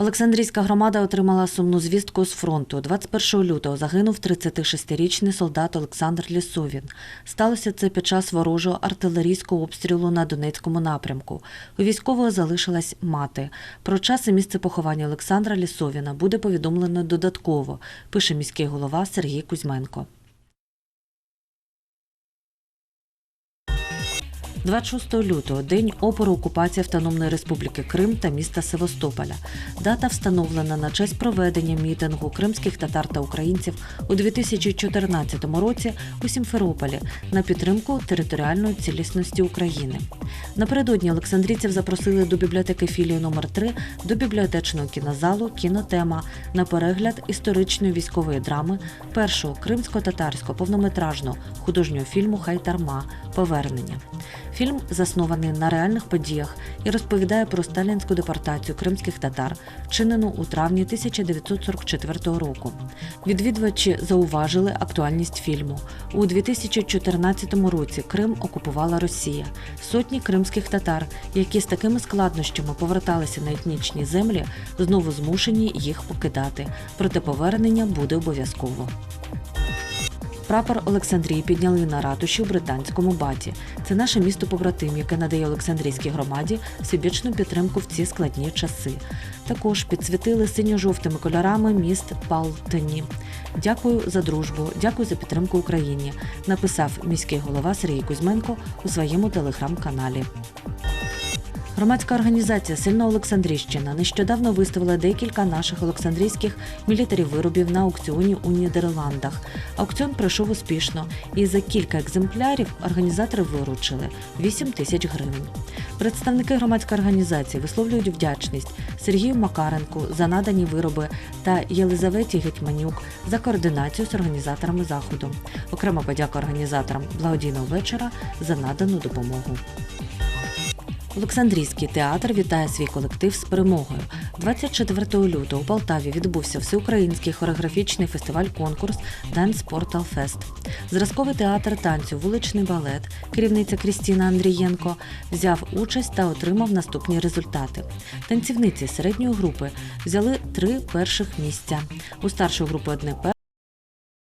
Олександрійська громада отримала сумну звістку з фронту. 21 лютого загинув 36-річний солдат Олександр Лісовін. Сталося це під час ворожого артилерійського обстрілу на Донецькому напрямку. У військового залишилась мати. Про час і місце поховання Олександра Лісовіна буде повідомлено додатково, пише міський голова Сергій Кузьменко. 26 лютого день опору окупації Автономної Республіки Крим та міста Севастополя. Дата встановлена на честь проведення мітингу кримських татар та українців у 2014 році у Сімферополі на підтримку територіальної цілісності України. Напередодні Олександрійців запросили до бібліотеки філії номер 3 до бібліотечного кінозалу Кінотема на перегляд історичної військової драми першого кримсько-татарського повнометражного художнього фільму Хайтарма Повернення. Фільм заснований на реальних подіях і розповідає про сталінську депортацію кримських татар, вчинену у травні 1944 року. Відвідувачі зауважили актуальність фільму. У 2014 році Крим окупувала Росія. Сотні кримських татар, які з такими складнощами поверталися на етнічні землі, знову змушені їх покидати. Проте повернення буде обов'язково. Прапор Олександрії підняли на ратуші у британському баті. Це наше місто побратим, яке надає Олександрійській громаді всебічну підтримку в ці складні часи. Також підсвітили синьо-жовтими кольорами міст Палтені. Дякую за дружбу, дякую за підтримку Україні. Написав міський голова Сергій Кузьменко у своєму телеграм-каналі. Громадська організація Сильна Олександрійщина нещодавно виставила декілька наших олександрійських мілітарів виробів на аукціоні у Нідерландах. Аукціон пройшов успішно, і за кілька екземплярів організатори виручили 8 тисяч гривень. Представники громадської організації висловлюють вдячність Сергію Макаренку за надані вироби та Єлизаветі Гетьманюк за координацію з організаторами заходу. Окрема подяка організаторам благодійного вечора за надану допомогу. Олександрійський театр вітає свій колектив з перемогою. 24 лютого у Полтаві відбувся всеукраїнський хореографічний фестиваль-конкурс Dance Portal Fest. Зразковий театр танцю, вуличний балет, керівниця Крістіна Андрієнко взяв участь та отримав наступні результати. Танцівниці середньої групи взяли три перших місця. У старшої групи одне перше.